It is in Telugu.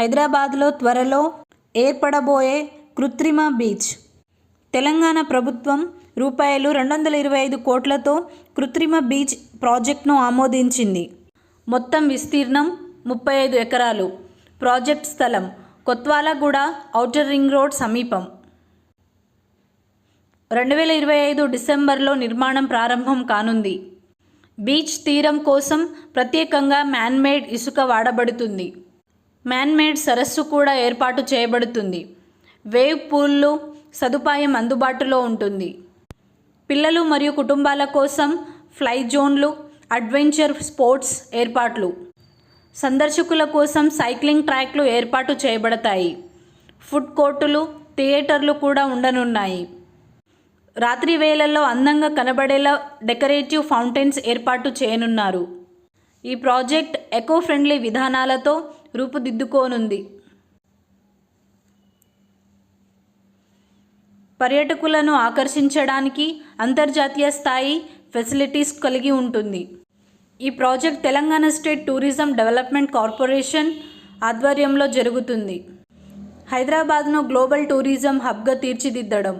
హైదరాబాద్లో త్వరలో ఏర్పడబోయే కృత్రిమ బీచ్. తెలంగాణ ప్రభుత్వం రూపాయలు రెండు వందల ఇరవై ఐదు కోట్లతో కృత్రిమ బీచ్ ప్రాజెక్ట్ను ఆమోదించింది. మొత్తం విస్తీర్ణం ముప్పై ఐదు ఎకరాలు. ప్రాజెక్ట్ స్థలం కొత్వాలగూడ ఔటర్ రింగ్ రోడ్ సమీపం. రెండు వేల ఇరవై ఐదు డిసెంబర్లో నిర్మాణం ప్రారంభం కానుంది. బీచ్ తీరం కోసం ప్రత్యేకంగా మ్యాన్మేడ్ ఇసుక వాడబడుతుంది. మ్యాన్మేడ్ సరస్సు కూడా ఏర్పాటు చేయబడుతుంది. వేవ్ పూల్లు సదుపాయం అందుబాటులో ఉంటుంది. పిల్లలు మరియు కుటుంబాల కోసం ఫ్లై జోన్లు అడ్వెంచర్ స్పోర్ట్స్ ఏర్పాట్లు. సందర్శకుల కోసం సైక్లింగ్ ట్రాక్లు ఏర్పాటు చేయబడతాయి. ఫుడ్ కోర్టులు థియేటర్లు కూడా ఉండనున్నాయి. రాత్రి వేళల్లో అందంగా కనబడేలా డెకరేటివ్ ఫౌంటైన్స్ ఏర్పాటు చేయనున్నారు. ఈ ప్రాజెక్ట్ ఎకో ఫ్రెండ్లీ విధానాలతో రూపుదిద్దుకోనుంది. పర్యాటకులను ఆకర్షించడానికి అంతర్జాతీయ స్థాయి ఫెసిలిటీస్ కలిగి ఉంటుంది. ఈ project Telangana state tourism development corporation ఆధ్వర్యంలో జరుగుతుంది. హైదరాబాద్ను గ్లోబల్ టూరిజం హబ్గా తీర్చిదిద్దడం.